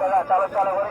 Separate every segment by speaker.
Speaker 1: টাকা চালো চালো করে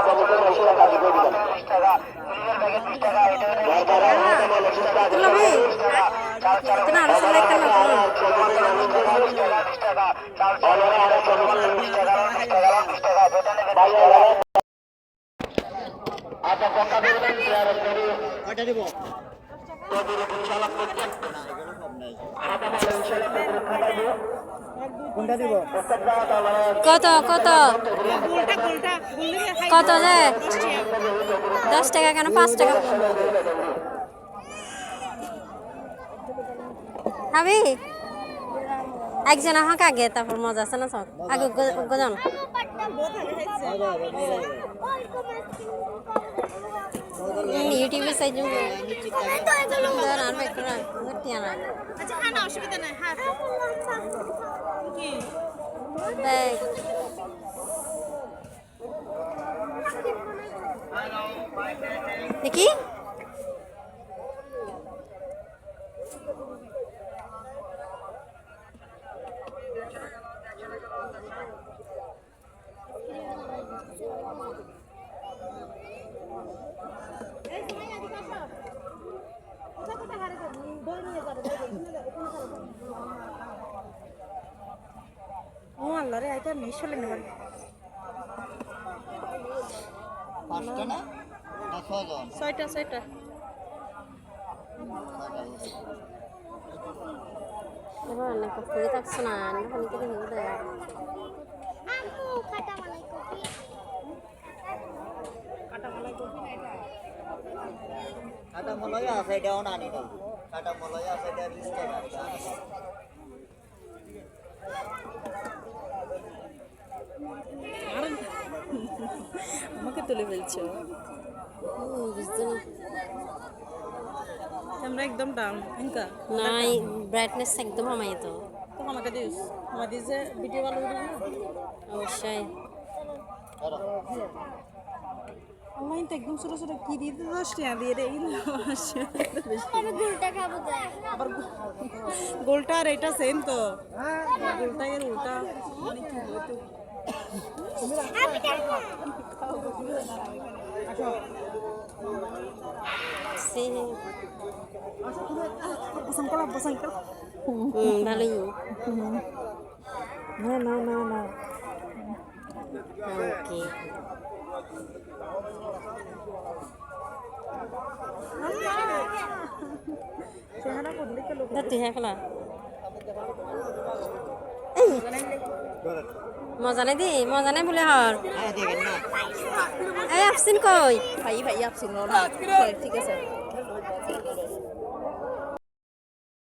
Speaker 1: টাকা বিশ টাকা এটা আচ্ছা কথা বলবেন
Speaker 2: কয়টা দিব
Speaker 3: কত কত কত যে দশ টাকা কেন? পাঁচ টাকা। হাবি একজন আহক আগে তারপর মজা আছে না সব? আগে গজন ইউটিউবে সাইজ
Speaker 4: আচ্ছা হ্যাঁ অসুবিধা নাই কি
Speaker 3: দেখ। দেখি
Speaker 4: ও আল্লাহ রে মিস হলে নেবেন
Speaker 2: পাঁচটা না?
Speaker 4: ছয়টা ছয়টা
Speaker 3: এবার অনেক থাকছে না খালি থেকে হেউ দেয়
Speaker 2: কাটা মলয় আছে এটাও না আনি নাই কাটা মলয় আছে এটা বিশ টাকা।
Speaker 4: আমাকে তুলে ফেলছো
Speaker 3: না
Speaker 4: ক্যামেরা একদম ডাউন ইনকা?
Speaker 3: না ব্রাইটনেস একদম আমায় তো
Speaker 4: তো আমাকে দিস। আমাদের যে ভিডিও ভালো
Speaker 3: অবশ্যই।
Speaker 4: আমার তো একদম ছোট ছোট কি দিয়ে দিতে দশ টাকা দিয়ে রে আবার গোলটা আর এটা সেম তো। গোলটা এর উল্টা। মানে কি পছন্দ করা পছন্দ করা
Speaker 3: হুম ভালোই।
Speaker 4: না না না না।
Speaker 3: মজা নাই দি মজা নাই বোলে হর এই আপসিন কই?
Speaker 4: ভাই ভাই আপসিন না ঠিক আছে।